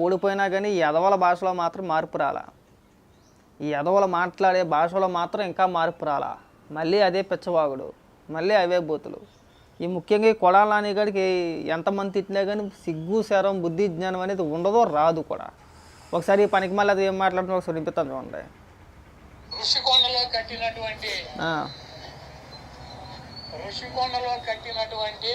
ఓడిపోయినా కానీ ఈ ఎదవల భాషలో మాత్రం మార్పు రాలా. ఈ ఎదవల మాట్లాడే భాషలో మాత్రం ఇంకా మార్పు రాలా. మళ్ళీ అదే పిచ్చవాగుడు మళ్ళీ అవే బూతులు. ఈ ముఖ్యంగా ఈ కొడాల నానిగాడికి ఎంతమంది తిట్టినా కానీ సిగ్గు శరం బుద్ధి జ్ఞానం అనేది ఉండదో రాదు కూడా. ఒకసారి ఈ పనికి మళ్ళీ అది ఏం మాట్లాడుతున్నా ఒకసారి వినిపిస్తాను చూడండి. ఋషికొండలో కట్టినటువంటి ఋషికొండలో కట్టినటువంటి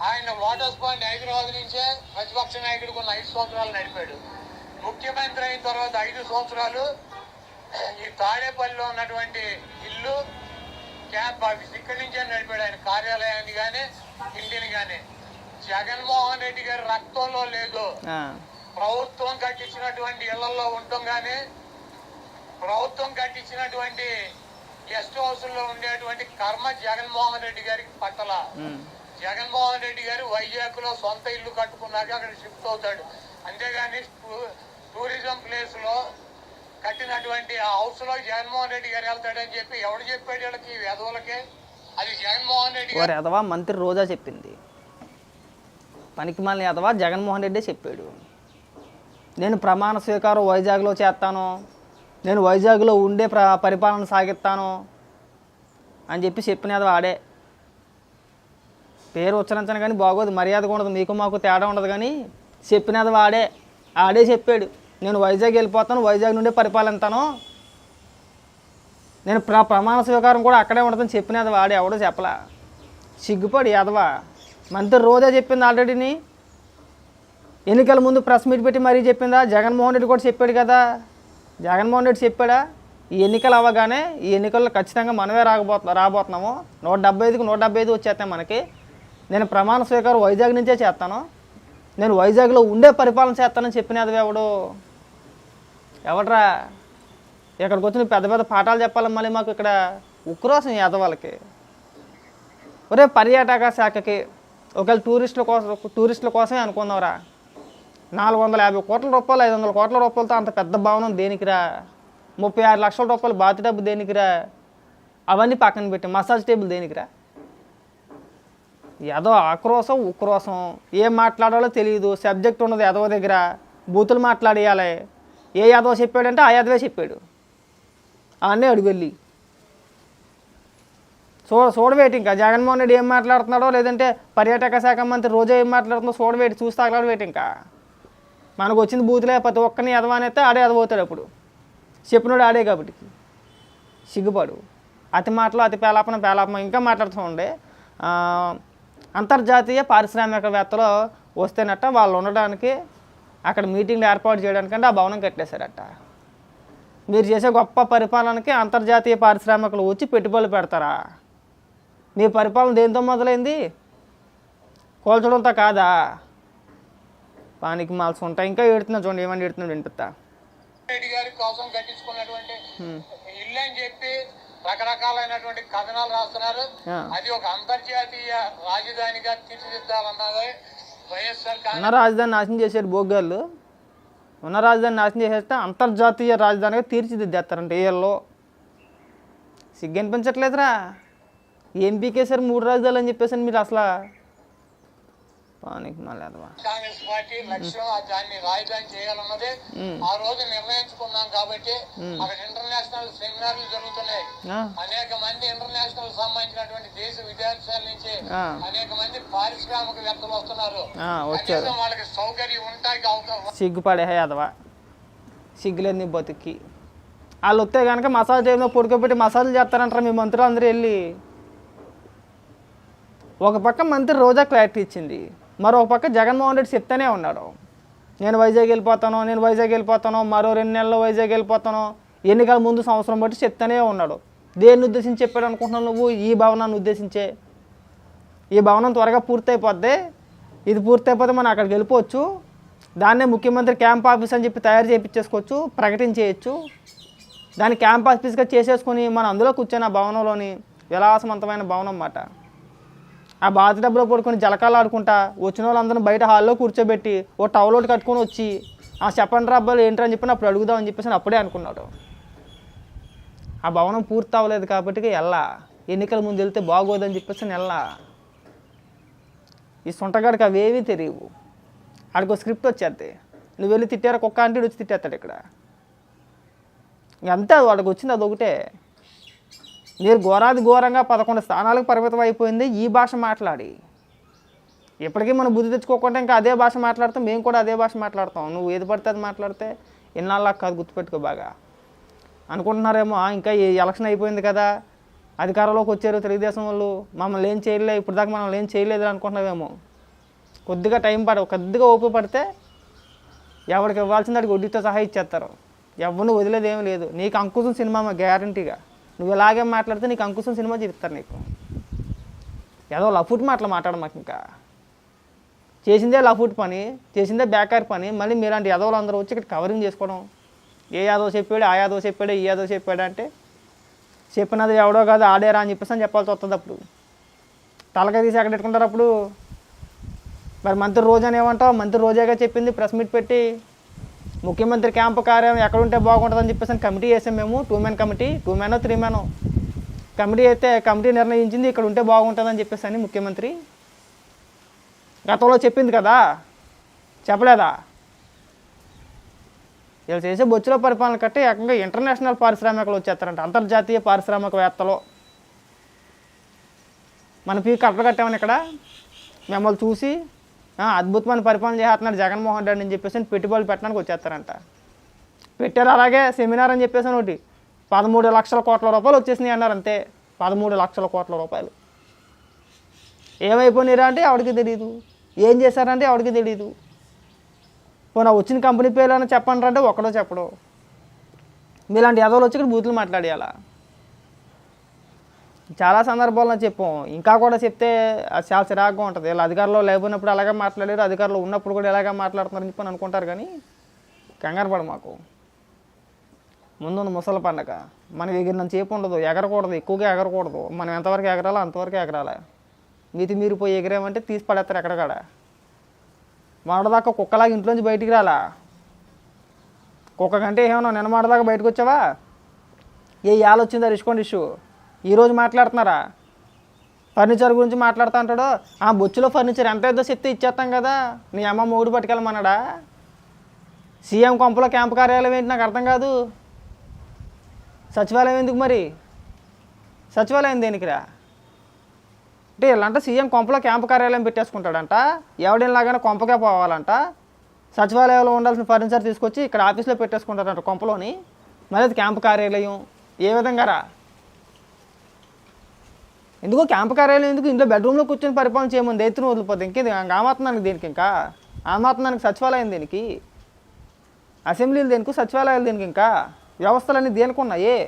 ఆయన లోటస్ పాండ్ హైదరాబాద్ నుంచే ప్రతిపక్ష నాయకుడిగా ఉన్న ఐదు సంవత్సరాలు నడిపాడు. ముఖ్యమంత్రి అయిన తర్వాత ఐదు సంవత్సరాలు ఈ తాడేపల్లిలో ఉన్నటువంటి ఇల్లు క్యాంప్ ఆఫీస్ ఇక్కడి నుంచే నడిపాడు ఆయన కార్యాలయాన్ని కానీ ఇంటిని కానీ జగన్మోహన్ రెడ్డి గారి రక్తంలో లేదు. ప్రభుత్వం కట్టించినటువంటి ఇళ్ళలో ఉండటం కానీ ప్రభుత్వం కట్టించినటువంటి గెస్ట్ హౌస్లో ఉండేటువంటి కర్మ జగన్మోహన్ రెడ్డి గారికి పట్టల. జగన్మోహన్ రెడ్డి గారు వైజాగ్లో సొంత ఇల్లు కట్టుకున్నాక అక్కడ షిఫ్ట్ అవుతాడు. అంతేగాని టూరిజం ప్లేస్లో కట్టినటువంటి ఆ హౌస్లో జగన్మోహన్ రెడ్డి గారు వెళ్తాడని చెప్పి ఎవడు చెప్పాడు వీళ్ళకి వెధవులకి? అది జగన్మోహన్ రెడ్డి గారు. వారు ఎదవా మంత్రి రోజా చెప్పింది. పనికి మళ్ళీ ఎదవా జగన్మోహన్ రెడ్డి చెప్పాడు. నేను ప్రమాణ స్వీకారం వైజాగ్లో చేస్తాను. నేను వైజాగ్లో ఉండే ప్ర పరిపాలన సాగిస్తాను అని చెప్పి చెప్పిన ఎదవ ఆడే. పేరు ఉచ్చరించను కానీ బాగోదు మర్యాదగా ఉండదు. మీకు మాకు తేడా ఉండదు కానీ చెప్పిన వాడే ఆడే చెప్పాడు. నేను వైజాగ్ వెళ్ళిపోతాను వైజాగ్ నుండే పరిపాలిస్తాను. నేను ప్ర ప్రమాణ స్వీకారం కూడా అక్కడే ఉండదని చెప్పినది వాడే ఎవడో చెప్పలా. సిగ్గుపడి ఎదవా మంత్రి రోజే చెప్పింది ఆల్రెడీని ఎన్నికల ముందు ప్రెస్ మీట్ పెట్టి మరీ చెప్పిందా? జగన్మోహన్ రెడ్డి కూడా చెప్పాడు కదా. జగన్మోహన్ రెడ్డి చెప్పాడా? ఈ ఎన్నికలు అవ్వగానే ఈ ఎన్నికల్లో ఖచ్చితంగా మనమే రాకపోతున్నా రాబోతున్నాము. నూట డెబ్బై ఐదుకి నూట డెబ్బై ఐదు వచ్చేస్తాయి మనకి. నేను ప్రమాణ స్వీకారం వైజాగ్ నుంచే చేస్తాను. నేను వైజాగ్లో ఉండే పరిపాలన చేస్తానని చెప్పినది ఎవడు? ఎవడ్రా? ఇక్కడికి వచ్చి పెద్ద పెద్ద పాఠాలు చెప్పాలి మళ్ళీ మాకు ఇక్కడ ఉక్రోసం ఎదవాళ్ళకి ఒరే పర్యాటక శాఖకి ఒకవేళ టూరిస్టుల కోసం టూరిస్టుల కోసమే అనుకుందాంరా. నాలుగు వందల యాభై కోట్ల రూపాయలు ఐదు వందల కోట్ల రూపాయలతో అంత పెద్ద భవనం దేనికిరా? ముప్పై ఆరు లక్షల రూపాయలు బాత్ డబ్బు దేనికిరా? అవన్నీ పక్కన పెట్టి మసాజ్ టేబుల్ దేనికిరా? ఏదో ఆక్రోశం ఉక్రోశం. ఏం మాట్లాడాలో తెలియదు సబ్జెక్ట్ ఉన్నది ఎదవ దగ్గర. బూతులు మాట్లాడేయాలి. ఏ యాదవ చెప్పాడంటే ఆ యాదవే చెప్పాడు. అన్నీ అడుగు వెళ్ళి. చూడ చూడవేటి ఇంకా? జగన్మోహన్ రెడ్డి ఏం మాట్లాడుతున్నాడో లేదంటే పర్యాటక శాఖ మంత్రి రోజా ఏం మాట్లాడుతుందో చూడవేటి చూస్తే తగలడవేటి ఇంకా? మనకు వచ్చింది బూతులే ప్రతి ఒక్కరిని ఎదవానైతే ఆడే ఎదవవుతాడు అప్పుడు. చెప్పినాడు ఆడే కాబట్టి. సిగ్గుపడు. అతి మాటలు అతి పేలాపన పేలాపన. ఇంకా మాట్లాడుతూ ఉండే. అంతర్జాతీయ పారిశ్రామికవేత్తలు వస్తేనట్ట వాళ్ళు ఉండడానికి అక్కడ మీటింగ్లు ఏర్పాటు చేయడానికంటే ఆ భవనం కట్టేశారట. మీరు చేసే గొప్ప పరిపాలనకి అంతర్జాతీయ పారిశ్రామికలు వచ్చి పెట్టుబడులు పెడతారా? మీ పరిపాలన దేంతో మొదలైంది? కోల్చడంతో కాదా? పానికి మాల్సి ఉంటాయి. ఇంకా ఏడుతున్నా చూడండి ఏమని ఏడుతున్నా వినిపిస్తా. రెడ్డి గారి కోసం కట్టించుకున్నటువంటి ఇల్లు అని చెప్పి రకరకాలైనటువంటి కథనాలు రాస్తున్నారు. అది ఒక అంతర్జాతీయ రాజధానిగా తీర్చిదిద్దాలన్నది వైఎస్ఆర్ ఉన్న రాజధాని నాశనం చేశారు బోగ్గాళ్ళు ఉన్న రాజధాని నాశనం చేసేస్తే అంతర్జాతీయ రాజధానిగా తీర్చిదిద్దేస్తారంట ఏళ్ళలో సిగ్గు అనిపించట్లేదురా ఏం పీకేశారు మూడు రాజధానులు అని చెప్పేసి మీరు అసలు పానికి కాంగ్రెస్ పార్టీ లక్ష్యం ఆ దాన్ని రాజధాని చేయాలన్నది ఆ రోజు నిర్ణయించుకున్నాం కాబట్టి అక్కడ ఇంటర్నేషనల్ సెమినార్లు జరుగుతున్నాయి. అనేక మంది ఇంటర్నేషనల్ సంబంధించినటువంటి దేశ విదేశాల నుంచి. అనేక మంది పారిశ్రామికవేత్తలు వస్తున్నారు. ఆ, వచ్చారు. కనీసం వాళ్ళకి సౌకర్యం ఉంటాయి సిగ్గుపడే అదవా. సిగ్గులేదు నీ బతుక్కి. వాళ్ళు వస్తే కనుక మసాజ్ చేయడం పొడుకోబెట్టి మసాజులు చేస్తారంటారా మీ మంత్రులు అందరూ వెళ్ళి? ఒక పక్క మంత్రి రోజా క్లారిటీ ఇచ్చింది. మరో పక్క జగన్మోహన్ రెడ్డి చెప్తూనే ఉన్నాడు. నేను వైజాగ్ వెళ్ళిపోతాను నేను వైజాగ్ వెళ్ళిపోతాను మరో రెండు నెలల్లో వైజాగ్ వెళ్ళిపోతాను ఎన్నికల ముందు సంవత్సరం బట్టి చెప్తూనే ఉన్నాడు. దేన్ని ఉద్దేశించి చెప్పాడు అనుకుంటున్నావు నువ్వు? ఈ భవనాన్ని ఉద్దేశించే. ఈ భవనం త్వరగా పూర్తయిపోద్ది. ఇది పూర్తయిపోతే మనం అక్కడికి వెళ్ళిపోవచ్చు. దాన్నే ముఖ్యమంత్రి క్యాంప్ ఆఫీస్ అని చెప్పి తయారు చేయించేసుకోవచ్చు ప్రకటించేయచ్చు. దాన్ని క్యాంప్ ఆఫీస్గా చేసేసుకొని మనం అందులో కూర్చొని ఆ భవనంలోని విలాసవంతమైన భవనం అన్నమాట. ఆ బాత్ డబ్బులో పడుకొని జలకాలు ఆడుకుంటా వచ్చిన వాళ్ళందరూ బయట హాల్లో కూర్చోబెట్టి ఓ టవల్ ఒకటి కట్టుకొని వచ్చి ఆ చెప్పండి రా అబ్బాయి ఏంటని చెప్పి అప్పుడు అడుగుదామని చెప్పేసి అప్పుడే అనుకున్నాడు. ఆ భవనం పూర్తి అవ్వలేదు కాబట్టి వెళ్ళా ఎన్నికల ముందు వెళ్తే బాగోదని చెప్పేసి నేను వెళ్ళా ఈ సొంటగాడికి అవేవీ తెలియవు. ఆడికి ఒక స్క్రిప్ట్ వచ్చేది నువ్వు వెళ్ళి తిట్టారా? కుక్క అంటే వచ్చి తిట్టేస్తాడు ఇక్కడ. ఎంత అంతే అది వాడికి వచ్చింది అదొకటే. మీరు ఘోరాది ఘోరంగా పదకొండు స్థానాలకు పరిమితం అయిపోయింది ఈ భాష మాట్లాడి. ఇప్పటికీ మనం బుద్ధి తెచ్చుకోకుండా ఇంకా అదే భాష మాట్లాడతాం మేము కూడా అదే భాష మాట్లాడతాం. నువ్వు ఏది పడితే అది మాట్లాడితే ఇన్నాళ్ళకి కాదు గుర్తుపెట్టుకో బాగా. అనుకుంటున్నారేమో ఇంకా ఎలక్షన్ అయిపోయింది కదా అధికారంలోకి వచ్చారు తెలుగుదేశం వాళ్ళు మమ్మల్ని ఏం చేయలే ఇప్పుడు దాకా మనం ఏం చేయలేదు అనుకుంటున్నామేమో కొద్దిగా టైం పడ కొద్దిగా ఓపిక పడితే ఎవరికి ఇవ్వాల్సింది అడిగి వడ్డీతో సహా ఇచ్చేస్తారు. ఎవరిని వదిలేదు లేదు. నీకు అంకుశం సినిమా గ్యారంటీగా. నువ్వు ఇలాగే మాట్లాడితే నీకు అంకుశం సినిమా చూపిస్తారు నీకు. ఏదో లఫుట్ మాటలు మాట్లాడ మాకు ఇంకా. చేసిందే లఫుట్ పని చేసిందే బేకార్ పని మళ్ళీ మీలాంటి యాదవులు అందరూ వచ్చి ఇక్కడ కవరింగ్ చేసుకోవడం. ఏ యాదవ్ చెప్పాడు ఆ యాదవ్ చెప్పాడు ఈ యాదవ్ చెప్పాడు అంటే చెప్పినది ఎవడో కాదు ఆడేరా అని చెప్పేసి అని చెప్పాల్సి వస్తుంది అప్పుడు. తలకాయ తీసి ఎక్కడ పెట్టుకుంటారు అప్పుడు? మరి మంత్రి రోజా అని ఏమంటావు? మంత్రి రోజాగా చెప్పింది ప్రెస్ మీట్ పెట్టి ముఖ్యమంత్రి క్యాంపు కార్యం ఎక్కడ ఉంటే బాగుంటుందని చెప్పేసి కమిటీ వేసాం మేము. Two man committee. టూ మెనో త్రీ మెనో కమిటీ అయితే కమిటీ నిర్ణయించింది ఇక్కడ ఉంటే బాగుంటుందని చెప్పేసి అని ముఖ్యమంత్రి గతంలో చెప్పింది కదా. చెప్పలేదా? వీళ్ళు చేసే బొచ్చులో పరిపాలన కట్టి ఏకంగా ఇంటర్నేషనల్ పారిశ్రామికలు వచ్చేస్తారంట అంతర్జాతీయ పారిశ్రామికవేత్తలు. మన పీ కట్టలు కట్టామని ఇక్కడ మిమ్మల్ని చూసి అద్భుతమైన పరిపాలన చేస్తున్నాడు జగన్మోహన్ రెడ్డి అని చెప్పేసి పెట్టుబడులు పెట్టడానికి వచ్చేస్తారంట. పెట్టారు అలాగే సెమినార్ అని చెప్పేసి ఒకటి. పదమూడు లక్షల కోట్ల రూపాయలు వచ్చేసినాయి అన్నారు అంతే. పదమూడు లక్షల కోట్ల రూపాయలు. ఏమైపోయినారా అంటే ఆవిడకి తెలియదు ఏం చేశారంటే ఆవిడకి తెలియదు పోనీ వచ్చిన కంపెనీ పేర్లు చెప్పండి అంటే ఒక్కడో చెప్పడు. మీలాంటి ఎదవలు వచ్చి ఇక్కడ బూతులు మాట్లాడేయాలా? చాలా సందర్భాల్లో చెప్పాం. ఇంకా కూడా చెప్తే అది చాలా చిరాకుగా ఉంటుంది. వీళ్ళు అధికారంలో లేకపోయినప్పుడు అలాగే మాట్లాడారు? అధికారంలో ఉన్నప్పుడు కూడా ఇలాగే మాట్లాడుతున్నారని చెప్పి అనుకుంటారు కానీ కంగారు పడ మాకు. ముందున్న ముసలి పండగ. మన ఎగిరినంత చేపు ఉండదు. ఎగరకూడదు. ఎక్కువగా ఎగరకూడదు. మనం ఎంతవరకు ఎగరాలో అంతవరకు ఎగరాలి. మీతి మీరు పోయి ఎగిరామంటే తీసి పడేస్తారు ఎక్కడకాడ. మాడదాకా కుక్కలాగా ఇంట్లోంచి బయటికి రాలా? కుక్క కంటే ఏమన్నా నిన్న మాడదాకా బయటకు వచ్చావా? ఏ యాలు రిష్కోండి ఇష్యూ. ఈరోజు మాట్లాడుతున్నారా? ఫర్నిచర్ గురించి మాట్లాడుతూ అంటాడు. ఆ బొచ్చులో ఫర్నిచర్ ఎంత ఏదో చెప్తే ఇచ్చేస్తాం కదా? నీ అమ్మ మూడు పట్టుకెళ్ళమన్నాడా? సీఎం కొంపలో క్యాంప్ కార్యాలయం ఏంటి నాకు అర్థం కాదు. సచివాలయం ఎందుకు మరి? సచివాలయం దేనికిరా? అంటే ఇలాంటి సీఎం కొంపలో క్యాంపు కార్యాలయం పెట్టేసుకుంటాడంట. ఎవడిలాగానే కొంపకే పోవాలంట. సచివాలయంలో ఉండాల్సిన ఫర్నిచర్ తీసుకొచ్చి ఇక్కడ ఆఫీస్లో పెట్టేసుకుంటారంట కొంపలోని. మరి అది క్యాంపు కార్యాలయం. ఏ విధంగా రా ఎందుకో క్యాంపు కార్యాలయం ఎందుకు? ఇంట్లో బెడ్రూమ్లో కూర్చొని పరిపాలన చేయమని ఎత్తున వదిలిపోతే ఇంకేది ఆమాత్నానికి దేనికి ఇంకా? ఆమాత్నానికి సచివాలయం దేనికి? అసెంబ్లీలు దేనికి? సచివాలయాలు దేనికి ఇంకా? వ్యవస్థలన్నీ దేనికి ఉన్నాయి?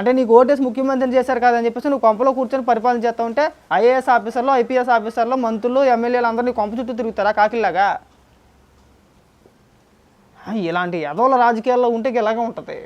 అంటే నీకు ఓటేసి ముఖ్యమంత్రిని చేశారు కదా అని చెప్పేసి నువ్వు కొంపలో కూర్చొని పరిపాలన చేస్తా ఉంటే ఐఏఎస్ ఆఫీసర్లు ఐపీఎస్ ఆఫీసర్లు మంత్రులు ఎమ్మెల్యేలు అందరూ నీ కొంప చుట్టూ తిరుగుతారా కాకిలాగా ఇలాంటి ఎదవల రాజకీయాల్లో ఉంటే ఇలాగే ఉంటుంది.